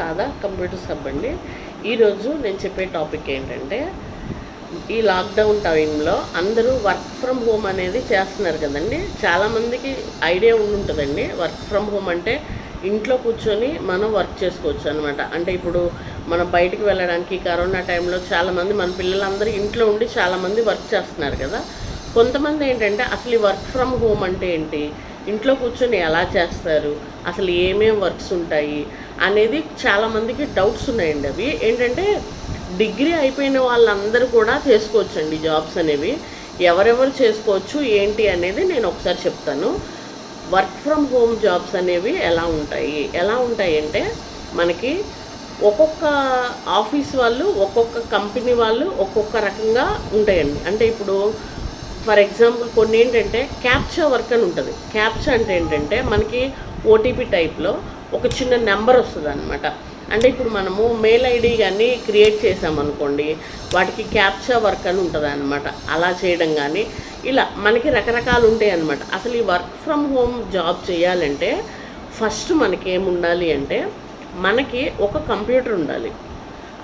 Radha computer sub అండి. ఈరోజు నేను చెప్పే టాపిక్ ఏంటంటే ఈ లాక్డౌన్ టైంలో అందరూ వర్క్ ఫ్రమ్ హోమ్ అనేది చేస్తున్నారు కదండి. చాలామందికి ఐడియా ఉంటుందండి వర్క్ ఫ్రమ్ హోమ్ అంటే ఇంట్లో కూర్చొని మనం వర్క్ చేసుకోవచ్చు అనమాట అంటే ఇప్పుడు మనం బయటికి వెళ్ళడానికి కరోనా టైంలో చాలామంది మన పిల్లలందరూ ఇంట్లో ఉండి చాలామంది వర్క్ చేస్తున్నారు కదా. కొంతమంది ఏంటంటే అసలు ఈ వర్క్ ఫ్రమ్ హోమ్ అంటే ఏంటి? ఇంట్లో కూర్చొని ఎలా చేస్తారు? అసలు ఏమేమి వర్క్స్ ఉంటాయి అనేది చాలామందికి డౌట్స్ ఉన్నాయండి అవి. ఏంటంటే డిగ్రీ అయిపోయిన వాళ్ళందరూ కూడా చేసుకోవచ్చండి జాబ్స్ అనేవి. ఎవరెవరు చేసుకోవచ్చు ఏంటి అనేది నేను ఒకసారి చెప్తాను. వర్క్ ఫ్రమ్ హోమ్ జాబ్స్ అనేవి ఎలా ఉంటాయి? ఎలా ఉంటాయి అంటే మనకి ఒక్కొక్క ఆఫీస్ వాళ్ళు ఒక్కొక్క కంపెనీ వాళ్ళు ఒక్కొక్క రకంగా ఉంటాయండి. అంటే ఇప్పుడు ఫర్ ఎగ్జాంపుల్ కొన్ని ఏంటంటే క్యాప్చా వర్క్ అని ఉంటుంది. క్యాప్చా అంటే ఏంటంటే మనకి ఓటీపీ టైప్లో ఒక చిన్న నెంబర్ వస్తుంది అనమాట అంటే ఇప్పుడు మనము మెయిల్ ఐడి కానీ క్రియేట్ చేసామనుకోండి వాటికి క్యాప్చా వర్క్ అని ఉంటుంది అనమాట అలా చేయడం కానీ ఇలా మనకి రకరకాలు ఉంటాయి అనమాట అసలు ఈ వర్క్ ఫ్రమ్ హోమ్ జాబ్ చేయాలంటే ఫస్ట్ మనకి ఏముండాలి అంటే మనకి ఒక కంప్యూటర్ ఉండాలి.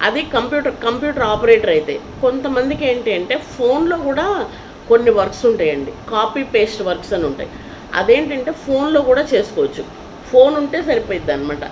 అది కంప్యూటర్ కంప్యూటర్ ఆపరేటర్ అయితే కొంతమందికి ఏంటి అంటే ఫోన్లో కూడా కొన్ని వర్క్స్ ఉంటాయండి. కాపీ పేస్ట్ వర్క్స్ అని ఉంటాయి. అదేంటంటే ఫోన్లో కూడా చేసుకోవచ్చు. ఫోన్ ఉంటే సరిపోయిద్ది అనమాట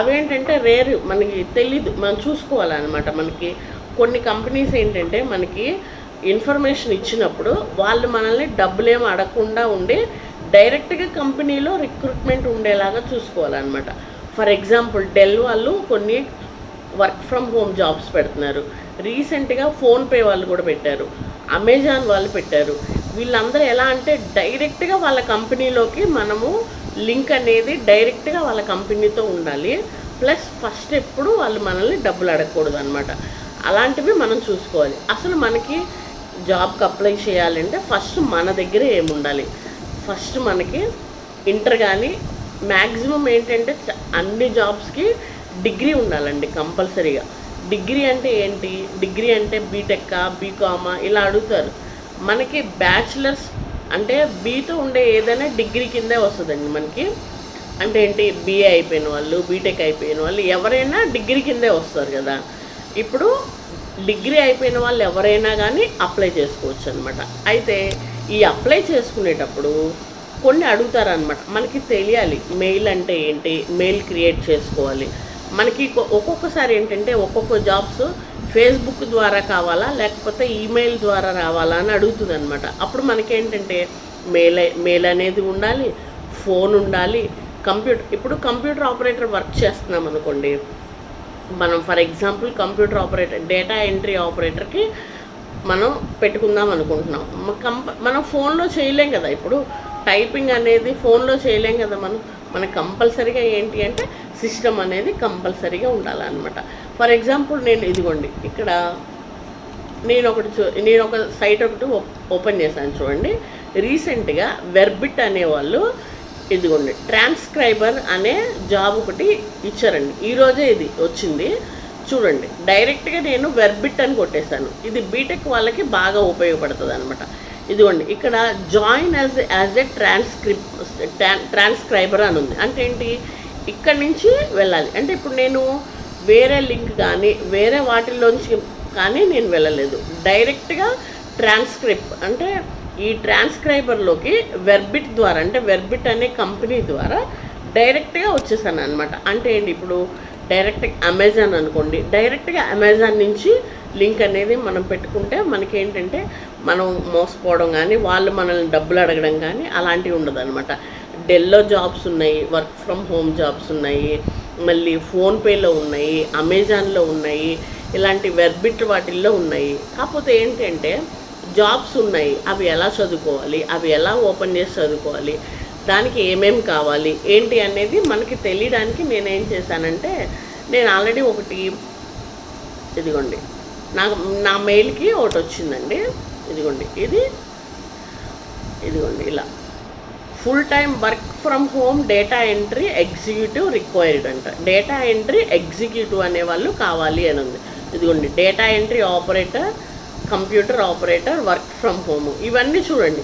అవేంటంటే రేర్ మనకి తెలీదు మనం చూసుకోవాలన్నమాట. మనకి కొన్ని కంపెనీస్ ఏంటంటే మనకి ఇన్ఫర్మేషన్ ఇచ్చినప్పుడు వాళ్ళు మనల్ని డబ్బులేం అడగకుండా ఉండి డైరెక్ట్గా కంపెనీలో రిక్రూట్మెంట్ ఉండేలాగా చూసుకోవాలన్నమాట. ఫర్ ఎగ్జాంపుల్ డెల్ వాళ్ళు కొన్ని వర్క్ ఫ్రమ్ హోమ్ జాబ్స్ పెడుతున్నారు. రీసెంట్గా ఫోన్పే వాళ్ళు కూడా పెట్టారు. అమెజాన్ వాళ్ళు పెట్టారు. వీళ్ళందరూ ఎలా అంటే డైరెక్ట్గా వాళ్ళ కంపెనీలోకి మనము లింక్ అనేది డైరెక్ట్గా వాళ్ళ కంపెనీతో ఉండాలి. ప్లస్ ఫస్ట్ ఎప్పుడు వాళ్ళు మనల్ని డబ్బులు అడగకూడదు అనమాట అలాంటివి మనం చూసుకోవాలి. అసలు మనకి జాబ్కి అప్లై చేయాలంటే ఫస్ట్ మన దగ్గర ఏముండాలి? ఫస్ట్ మనకి ఇంటర్ కానీ మ్యాక్సిమం ఏంటంటే అన్ని జాబ్స్కి డిగ్రీ ఉండాలండి కంపల్సరీగా. డిగ్రీ అంటే ఏంటి? డిగ్రీ అంటే బీటెక్ బీకామా? ఇలా అడుగుతారు. మనకి బ్యాచిలర్స్ అంటే బీతో ఉండే ఏదైనా డిగ్రీ కిందే వస్తుందండి మనకి. అంటే ఏంటి? బీఏ అయిపోయిన వాళ్ళు బీటెక్ అయిపోయిన వాళ్ళు ఎవరైనా డిగ్రీ కిందే వస్తారు కదా. ఇప్పుడు డిగ్రీ అయిపోయిన వాళ్ళు ఎవరైనా కానీ అప్లై చేసుకోవచ్చు అనమాట అయితే ఈ అప్లై చేసుకునేటప్పుడు కొన్ని అడుగుతారనమాట మనకి తెలియాలి మెయిల్ అంటే ఏంటి? మెయిల్ క్రియేట్ చేసుకోవాలి. మనకి ఒక్కొక్కసారి ఏంటంటే ఒక్కొక్క జాబ్స్ ఫేస్బుక్ ద్వారా కావాలా లేకపోతే ఈమెయిల్ ద్వారా రావాలా అని అడుగుతుంది అనమాట అప్పుడు మనకేంటంటే మెయిల్ మెయిల్ అనేది ఉండాలి ఫోన్ ఉండాలి కంప్యూటర్ ఇప్పుడు కంప్యూటర్ ఆపరేటర్ వర్క్ చేస్తున్నాం అనుకోండి. మనం for example computer operator data entry ఆపరేటర్కి మనం పెట్టుకుందాం అనుకుంటున్నాం. కంప మనం ఫోన్లో చేయలేం కదా. ఇప్పుడు టైపింగ్ అనేది ఫోన్లో చేయలేం కదా మనం. మనకు కంపల్సరీగా ఏంటి అంటే సిస్టమ్ అనేది కంపల్సరీగా ఉండాలన్నమాట. ఫర్ ఎగ్జాంపుల్ నేను ఇదిగోండి ఇక్కడ నేను ఒకటి చూ నేను ఒక సైట్ ఒకటి ఓపెన్ చేశాను చూడండి. రీసెంట్గా వెర్బిట్ అనేవాళ్ళు ఇదిగోండి ట్రాన్స్క్రైబర్ అనే జాబ్ ఒకటి ఇచ్చారండి. ఈరోజే ఇది వచ్చింది. చూడండి డైరెక్ట్గా నేను వెర్బిట్ అని కొట్టేశాను. ఇది బీటెక్ వాళ్ళకి బాగా ఉపయోగపడుతుంది అనమాట ఇదిగోండి ఇక్కడ join as as a ట్రాన్స్క్రిప్ transcriber అని ఉంది. అంటే ఏంటి? ఇక్కడ నుంచి వెళ్ళాలి. అంటే ఇప్పుడు నేను వేరే లింక్ కానీ వేరే వాటిల్లోంచి కానీ నేను వెళ్ళలేదు. డైరెక్ట్గా ట్రాన్స్క్రిప్ అంటే ఈ ట్రాన్స్క్రైబర్లోకి వెర్బిట్ ద్వారా అంటే వెర్బిట్ అనే కంపెనీ ద్వారా డైరెక్ట్గా వచ్చేసాను అనమాట అంటే ఏంటి? ఇప్పుడు డైరెక్ట్ అమెజాన్ అనుకోండి. డైరెక్ట్గా అమెజాన్ నుంచి లింక్ అనేది మనం పెట్టుకుంటే మనకి ఏంటంటే మనం మోసపోవడం కానీ వాళ్ళు మనల్ని డబ్బులు అడగడం కానీ అలాంటివి ఉండదు అనమాట డెల్లో జాబ్స్ ఉన్నాయి వర్క్ ఫ్రమ్ హోమ్ జాబ్స్ ఉన్నాయి మళ్ళీ ఫోన్పేలో ఉన్నాయి అమెజాన్లో ఉన్నాయి ఇలాంటి వెర్బిట్ వాటిల్లో ఉన్నాయి. కాకపోతే ఏంటంటే జాబ్స్ ఉన్నాయి అవి ఎలా చదువుకోవాలి అవి ఎలా ఓపెన్ చేసి చదువుకోవాలి దానికి ఏమేమి కావాలి? ఏంటి అనేది మనకి తెలియడానికి నేనేం చేశానంటే నేను ఆల్రెడీ ఒకటి ఇదిగోండి నాకు నా మెయిల్కి ఒకటి వచ్చిందండి. ఇదిగోండి ఇది ఇదిగోండి ఇలా. Full time work from home data entry executive required అంట. డేటా ఎంట్రీ ఎగ్జిక్యూటివ్ అనే వాళ్ళు కావాలి అని ఉంది. ఇదిగోండి data entry operator computer operator work from home ఇవన్నీ చూడండి.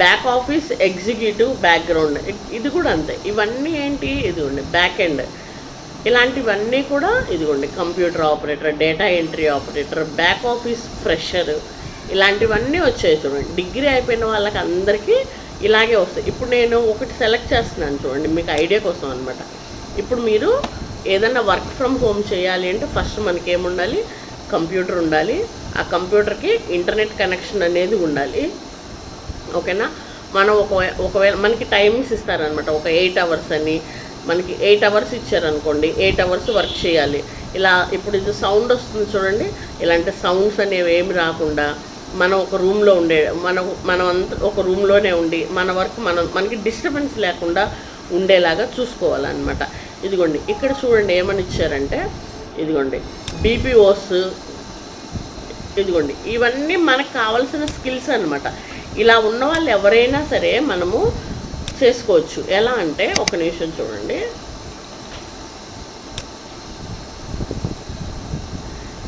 బ్యాక్ ఆఫీస్ ఎగ్జిక్యూటివ్ బ్యాక్గ్రౌండ్ ఇది కూడా అంతే. ఇవన్నీ ఏంటి? ఇదిగోండి బ్యాక్ ఎండ్ ఇలాంటివన్నీ కూడా ఇదిగోండి computer operator data entry operator back office fresher ఇలాంటివన్నీ వచ్చాయి చూడండి. డిగ్రీ అయిపోయిన వాళ్ళకి అందరికీ ఇలాగే వస్తాయి. ఇప్పుడు నేను ఒకటి సెలెక్ట్ చేస్తున్నాను చూడండి మీకు ఐడియా కోసం అనమాట ఇప్పుడు మీరు ఏదైనా వర్క్ ఫ్రమ్ హోమ్ చేయాలి అంటే ఫస్ట్ మనకి ఏముండాలి కంప్యూటర్ ఉండాలి. ఆ కంప్యూటర్కి ఇంటర్నెట్ కనెక్షన్ అనేది ఉండాలి. ఓకేనా? మనం ఒక ఒకవేళ మనకి టైమింగ్స్ ఇస్తారనమాట ఒక ఎయిట్ అవర్స్ అని. మనకి ఎయిట్ అవర్స్ ఇచ్చారనుకోండి ఎయిట్ అవర్స్ వర్క్ చేయాలి. ఇలా ఇప్పుడు ఇది సౌండ్ వస్తుంది చూడండి. ఇలాంటి సౌండ్స్ అనేవి ఏమి రాకుండా మనం ఒక రూమ్లో ఉండే మనం మనం అంత ఒక రూమ్లోనే ఉండి మన వర్క్ మనం మనకి డిస్టర్బెన్స్ లేకుండా ఉండేలాగా చూసుకోవాలన్నమాట. ఇదిగోండి ఇక్కడ చూడండి ఏమని ఇచ్చారంటే ఇదిగోండి బీపీఓస్ ఇదిగోండి ఇవన్నీ మనకు కావాల్సిన స్కిల్స్ అనమాట ఇలా ఉన్న వాళ్ళు ఎవరైనా సరే మనము చేసుకోవచ్చు. ఎలా అంటే ఒక నిమిషం చూడండి.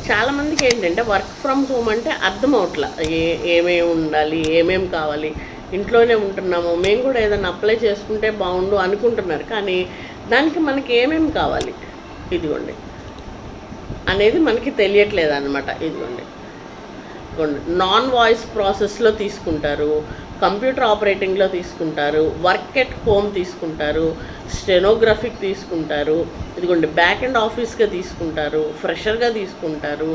చాలామందికి ఏంటంటే వర్క్ ఫ్రమ్ హోమ్ అంటే అర్థం అవట్లా. ఏ ఏమేమి ఉండాలి ఏమేమి కావాలి ఇంట్లోనే ఉంటున్నాము మేము కూడా ఏదైనా అప్లై చేసుకుంటే బాగుండు అనుకుంటున్నారు. కానీ దానికి మనకి ఏమేమి కావాలి? ఇదిగోండి. అనేది మనకి తెలియట్లేదు అనమాట ఇదిగోండి. నాన్ వాయిస్ ప్రాసెస్లో తీసుకుంటారు కంప్యూటర్ ఆపరేటింగ్లో తీసుకుంటారు వర్క్ ఎట్ హోమ్ తీసుకుంటారు స్టెనోగ్రఫిక్ తీసుకుంటారు ఇదిగోండి బ్యాక్ అండ్ ఆఫీస్గా తీసుకుంటారు ఫ్రెషర్గా తీసుకుంటారు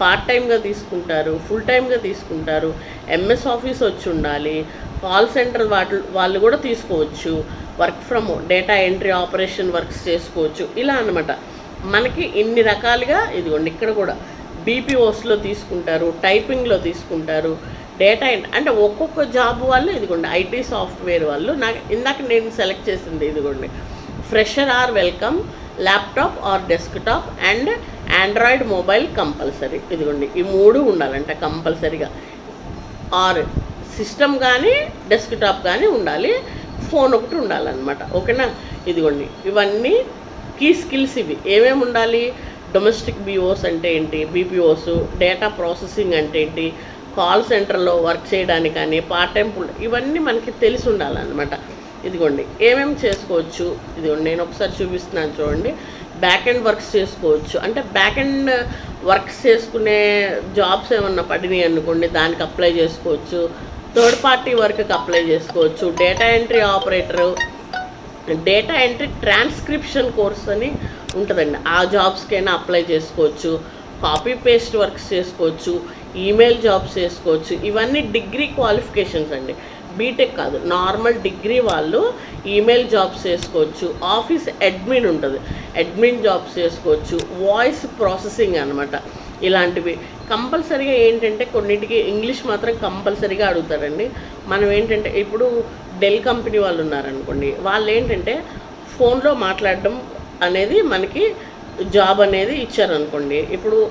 పార్ట్ టైమ్గా తీసుకుంటారు ఫుల్ టైమ్గా తీసుకుంటారు ఎంఎస్ ఆఫీస్ వచ్చి ఉండాలి కాల్ సెంటర్ వాటి వాళ్ళు కూడా తీసుకోవచ్చు work from data entry operation works చేసుకోవచ్చు ఇలా అన్నమాట. మనకి ఇన్ని రకాలుగా ఇదిగోండి ఇక్కడ కూడా బీపీఓస్లో తీసుకుంటారు టైపింగ్లో తీసుకుంటారు డేటా అంటే ఒక్కొక్క జాబ్ వాళ్ళు ఇదిగోండి ఐటీ సాఫ్ట్వేర్ వాళ్ళు. నాకు ఇందాక నేను సెలెక్ట్ చేసింది ఇదిగోండి. Fresher or welcome laptop or desktop and Android mobile compulsory ఇదిగోండి ఈ మూడు ఉండాలంట కంపల్సరీగా ఆర్ సిస్టమ్ కానీ డెస్క్టాప్ కానీ ఉండాలి. ఫోన్ ఒకటి ఉండాలన్నమాట. ఓకేనా? ఇదిగోండి ఇవన్నీ కీ స్కిల్స్ ఇవి. ఏమేమి ఉండాలి? డొమెస్టిక్ బీఓస్ అంటే ఏంటి? బీపీఓస్ డేటా ప్రాసెసింగ్ అంటే ఏంటి? కాల్ సెంటర్లో వర్క్ చేయడానికి కానీ పార్ట్ టైం ఇవన్నీ మనకి తెలిసి ఉండాలన్నమాట. ఇదిగోండి ఏమేమి చేసుకోవచ్చు? ఇదిగోండి నేను ఒకసారి చూపిస్తున్నాను చూడండి. బ్యాక్ ఎండ్ వర్క్స్ చేసుకోవచ్చు. అంటే బ్యాక్ ఎండ్ వర్క్స్ చేసుకునే జాబ్స్ ఏమన్నా పడినాయి అనుకోండి దానికి అప్లై చేసుకోవచ్చు. థర్డ్ పార్టీ వర్క్కి అప్లై చేసుకోవచ్చు. Data entry operator data entry transcription course అని ఉంటుందండి. ఆ జాబ్స్కైనా అప్లై చేసుకోవచ్చు. కాపీ పేస్ట్ వర్క్స్ చేసుకోవచ్చు. ఈమెయిల్ జాబ్స్ చేసుకోవచ్చు. ఇవన్నీ డిగ్రీ క్వాలిఫికేషన్స్ అండి. బీటెక్ కాదు. నార్మల్ డిగ్రీ వాళ్ళు ఈమెయిల్ జాబ్స్ చేసుకోవచ్చు. ఆఫీస్ అడ్మిన్ ఉంటుంది. అడ్మిన్ జాబ్స్ చేసుకోవచ్చు. వాయిస్ ప్రాసెసింగ్ అనమాట ఇలాంటివి. కంపల్సరీగా ఏంటంటే కొన్నిటికి ఇంగ్లీష్ మాత్రం కంపల్సరీగా అడుగుతారండి. మనం ఏంటంటే ఇప్పుడు డెల్ కంపెనీ వాళ్ళు ఉన్నారనుకోండి. వాళ్ళు ఏంటంటే ఫోన్లో మాట్లాడడం అనేది మనకి జాబ్ అనేది ఇచ్చారనుకోండి. ఇప్పుడు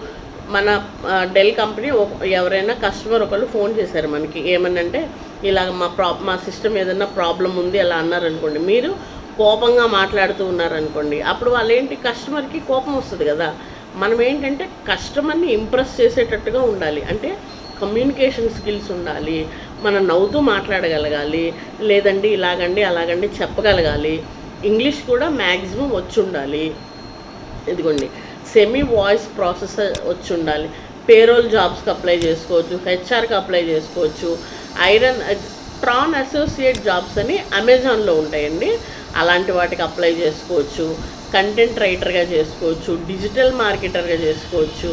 మన డెల్ కంపెనీ ఒక- ఎవరైనా కస్టమర్ ఒకళ్ళు ఫోన్ చేశారు మనకి. ఏమనంటే ఇలాగ మా ప్రా మా సిస్టమ్ ఏదైనా ప్రాబ్లం ఉంది అలా అన్నారనుకోండి. మీరు కోపంగా మాట్లాడుతూ ఉన్నారనుకోండి. అప్పుడు వాళ్ళు ఏంటి కస్టమర్కి కోపం వస్తుంది కదా. మనం ఏంటంటే కస్టమర్ని ఇంప్రెస్ చేసేటట్టుగా ఉండాలి. అంటే కమ్యూనికేషన్ స్కిల్స్ ఉండాలి. మనం నవ్వుతూ మాట్లాడగలగాలి. లేదండి ఇలాగండి అలాగండి చెప్పగలగాలి. ఇంగ్లీష్ కూడా మ్యాక్సిమం వచ్చి ఉండాలి ఇదిగోండి సెమీ వాయిస్ ప్రాసెస్ వచ్చి ఉండాలి పేరోల్ జాబ్స్కి అప్లై చేసుకోవచ్చు హెచ్ఆర్కి అప్లై చేసుకోవచ్చు ఐరన్ ట్రాన్ అసోసియేట్ జాబ్స్ అని అమెజాన్లో ఉంటాయండి. అలాంటి వాటికి అప్లై చేసుకోవచ్చు కంటెంట్ రైటర్గా చేసుకోవచ్చు డిజిటల్ మార్కెటర్గా చేసుకోవచ్చు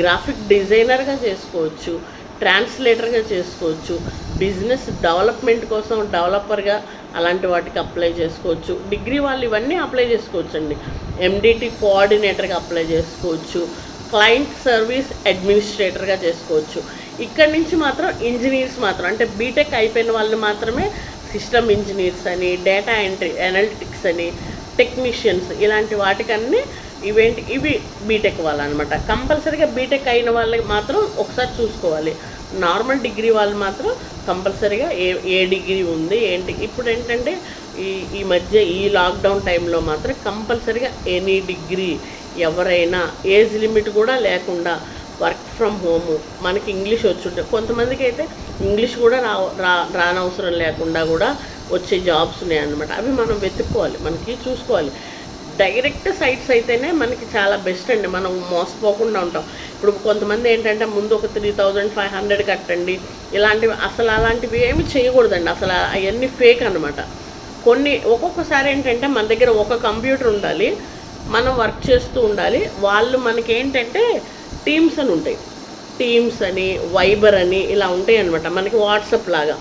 గ్రాఫిక్ డిజైనర్గా చేసుకోవచ్చు ట్రాన్స్లేటర్గా చేసుకోవచ్చు బిజినెస్ డెవలప్మెంట్ కోసం డెవలపర్గా అలాంటి వాటికి అప్లై చేసుకోవచ్చు. డిగ్రీ వాళ్ళు ఇవన్నీ అప్లై చేసుకోవచ్చండి. ఎండిటి కోఆర్డినేటర్గా అప్లై చేసుకోవచ్చు. క్లయింట్ సర్వీస్ అడ్మినిస్ట్రేటర్గా చేసుకోవచ్చు. ఇక్కడ నుంచి మాత్రం ఇంజనీర్స్ మాత్రం అంటే బీటెక్ అయిపోయిన వాళ్ళు మాత్రమే సిస్టమ్ ఇంజనీర్స్ అని డేటా ఎంట్రీ అనలిటిక్స్ అని టెక్నీషియన్స్ ఇలాంటి వాటికన్నీ ఇవేంటి ఇవి బీటెక్ వాళ్ళు అనమాట కంపల్సరీగా బీటెక్ అయిన వాళ్ళకి మాత్రం ఒకసారి చూసుకోవాలి. నార్మల్ డిగ్రీ వాళ్ళు మాత్రం కంపల్సరీగా ఏ ఏ డిగ్రీ ఉంది ఏంటి ఇప్పుడు ఏంటంటే ఈ ఈ మధ్య ఈ లాక్డౌన్ టైంలో మాత్రం కంపల్సరీగా ఎనీ డిగ్రీ ఎవరైనా ఏజ్ లిమిట్ కూడా లేకుండా వర్క్ ఫ్రమ్ హోము మనకి ఇంగ్లీష్ వచ్చుంటే కొంతమందికి అయితే ఇంగ్లీష్ కూడా రా రా రానవసరం లేకుండా కూడా వచ్చే జాబ్స్ ఉన్నాయన్నమాట. అవి మనం వెతుక్కోవాలి మనకి చూసుకోవాలి. డైరెక్ట్ సైట్స్ అయితేనే మనకి చాలా బెస్ట్ అండి. మనం మోసపోకుండా ఉంటాం. ఇప్పుడు కొంతమంది ఏంటంటే ముందు ఒక త్రీ థౌజండ్ ఫైవ్ హండ్రెడ్ కట్టండి. ఇలాంటివి అసలు అలాంటివి ఏమి చేయకూడదండి. అసలు అవన్నీ ఫేక్ అనమాట కొన్ని ఒక్కొక్కసారి ఏంటంటే మన దగ్గర ఒక కంప్యూటర్ ఉండాలి. మనం వర్క్ చేస్తూ ఉండాలి. వాళ్ళు మనకి ఏంటంటే టీమ్స్ అని ఉంటాయి. టీమ్స్ అని వైబర్ అని ఇలా ఉంటాయి అనమాట మనకి వాట్సాప్ లాగా.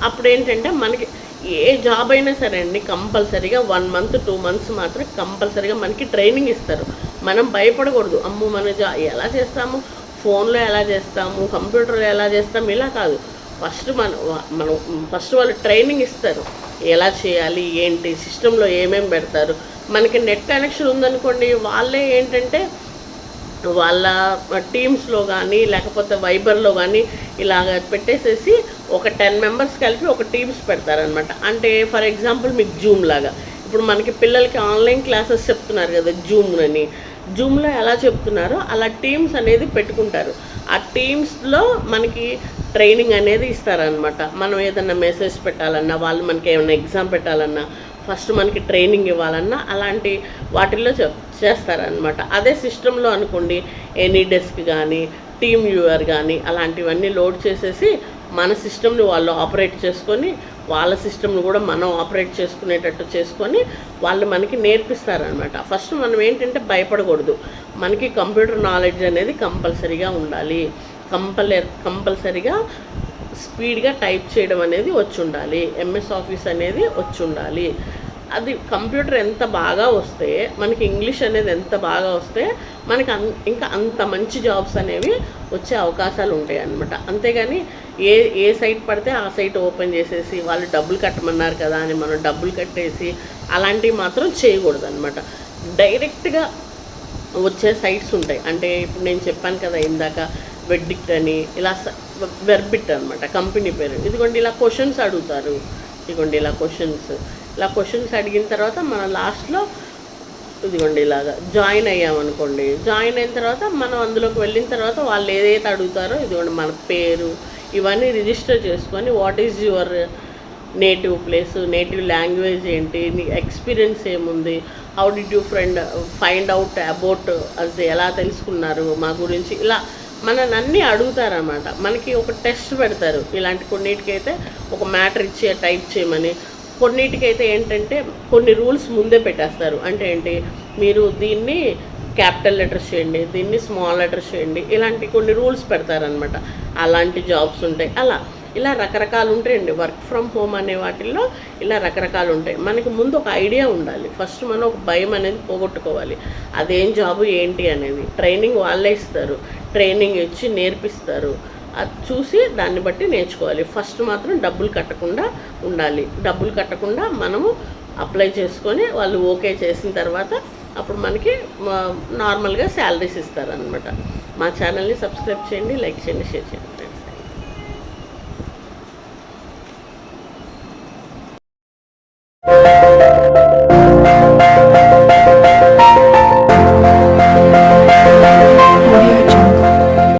అప్పుడు ఏంటంటే మనకి ఏ జాబ్ అయినా సరే అండి కంపల్సరీగా వన్ మంత్ టూ మంత్స్ మాత్రం కంపల్సరీగా మనకి ట్రైనింగ్ ఇస్తారు. మనం భయపడకూడదు. అమ్ము మన జా ఎలా చేస్తాము? ఫోన్లో ఎలా చేస్తాము? కంప్యూటర్లో ఎలా చేస్తాము? ఇలా కాదు. ఫస్ట్ మన మనం ఫస్ట్ వాళ్ళు ట్రైనింగ్ ఇస్తారు. ఎలా చేయాలి? ఏంటి? సిస్టంలో ఏమేమి పెడతారు? మనకి నెట్ కనెక్షన్ ఉందనుకోండి వాళ్ళే ఏంటంటే వాళ్ళ టీమ్స్లో కానీ లేకపోతే వైబర్లో కానీ ఇలాగ పెట్టేసేసి ఒక టెన్ మెంబర్స్ కలిపి ఒక టీమ్స్ పెడతారనమాట అంటే ఫర్ ఎగ్జాంపుల్ మీకు జూమ్ లాగా. ఇప్పుడు మనకి పిల్లలకి ఆన్లైన్ క్లాసెస్ చెప్తున్నారు కదా జూమ్ అని. జూమ్లో ఎలా చెప్తున్నారో అలా టీమ్స్ అనేది పెట్టుకుంటారు. ఆ టీమ్స్లో మనకి ట్రైనింగ్ అనేది ఇస్తారనమాట మనం ఏదన్నా మెసేజ్ పెట్టాలన్నా వాళ్ళు మనకి ఏమైనా ఎగ్జామ్ పెట్టాలన్నా ఫస్ట్ మనకి ట్రైనింగ్ ఇవ్వాలన్నా అలాంటి వాటిల్లో చెప్ చేస్తారనమాట అదే సిస్టంలో అనుకోండి ఎనీ డెస్క్ కానీ టీమ్ వ్యూవర్ కానీ అలాంటివన్నీ లోడ్ చేసేసి మన సిస్టమ్ని వాళ్ళు ఆపరేట్ చేసుకొని వాళ్ళ సిస్టమ్ని కూడా మనం ఆపరేట్ చేసుకునేటట్టు చేసుకొని వాళ్ళు మనకి నేర్పిస్తారనమాట ఫస్ట్ మనం ఏంటంటే భయపడకూడదు. మనకి కంప్యూటర్ నాలెడ్జ్ అనేది కంపల్సరీగా ఉండాలి. కంపల్ కంపల్సరీగా స్పీడ్గా టైప్ చేయడం అనేది వచ్చి ఉండాలి ఎంఎస్ ఆఫీస్ అనేది వచ్చి ఉండాలి అది కంప్యూటర్ ఎంత బాగా వస్తే మనకి ఇంగ్లీష్ అనేది ఎంత బాగా వస్తే మనకి అన్ ఇంకా అంత మంచి జాబ్స్ అనేవి వచ్చే అవకాశాలు ఉంటాయి అనమాట అంతేగాని ఏ ఏ సైట్ పడితే ఆ సైట్ ఓపెన్ చేసేసి వాళ్ళు డబ్బులు కట్టమన్నారు కదా అని మనం డబ్బులు కట్టేసి అలాంటివి మాత్రం చేయకూడదు అనమాట డైరెక్ట్గా వచ్చే సైట్స్ ఉంటాయి. అంటే ఇప్పుడు నేను చెప్పాను కదా ఇందాక వెడ్డిక్ట్ అని ఇలా వెర్బిట్ అనమాట కంపెనీ పేరు. ఇదిగోండి ఇలా క్వశ్చన్స్ అడుగుతారు. ఇదిగోండి ఇలా క్వశ్చన్స్. ఇలా క్వశ్చన్స్ అడిగిన తర్వాత మన లాస్ట్లో ఇదిగోండి ఇలాగా జాయిన్ అయ్యామనుకోండి జాయిన్ అయిన తర్వాత మనం అందులోకి వెళ్ళిన తర్వాత వాళ్ళు ఏదైతే అడుగుతారో ఇదిగోండి మన పేరు ఇవన్నీ రిజిస్టర్ చేసుకొని what is your native place native language ఏంటి నీ ఎక్స్పీరియన్స్ ఏముంది how did you friend find out about అది ఎలా తెలుసుకున్నారు మా గురించి ఇలా మనల్ని అన్నీ అడుగుతారన్నమాట. మనకి ఒక టెస్ట్ పెడతారు. ఇలాంటి కొన్నిటికైతే ఒక మ్యాటర్ ఇచ్చి టైప్ చేయమని. కొన్నిటికైతే ఏంటంటే కొన్ని రూల్స్ ముందే పెట్టేస్తారు. అంటే ఏంటి? మీరు దీన్ని క్యాపిటల్ లెటర్స్ చేయండి దీన్ని స్మాల్ లెటర్స్ చేయండి ఇలాంటి కొన్ని రూల్స్ పెడతారనమాట అలాంటి జాబ్స్ ఉంటాయి. అలా ఇలా రకరకాలు ఉంటాయండి. వర్క్ ఫ్రమ్ హోమ్ అనే వాటిల్లో ఇలా రకరకాలు ఉంటాయి. మనకి ముందు ఒక ఐడియా ఉండాలి. ఫస్ట్ మనం ఒక భయం అనేది పోగొట్టుకోవాలి. అదేం జాబు ఏంటి అనేది. ట్రైనింగ్ వాళ్ళే ఇస్తారు. ట్రైనింగ్ ఇచ్చి నేర్పిస్తారు. అది చూసి దాన్ని బట్టి నేర్చుకోవాలి. ఫస్ట్ మాత్రం డబ్బులు కట్టకుండా ఉండాలి. డబ్బులు కట్టకుండా మనము అప్లై చేసుకొని వాళ్ళు ఓకే చేసిన తర్వాత అప్పుడు మనకి నార్మల్గా శాలరీస్ ఇస్తారనమాట మా ఛానల్ని సబ్స్క్రైబ్ చేయండి లైక్ చేయండి షేర్ చేయండి.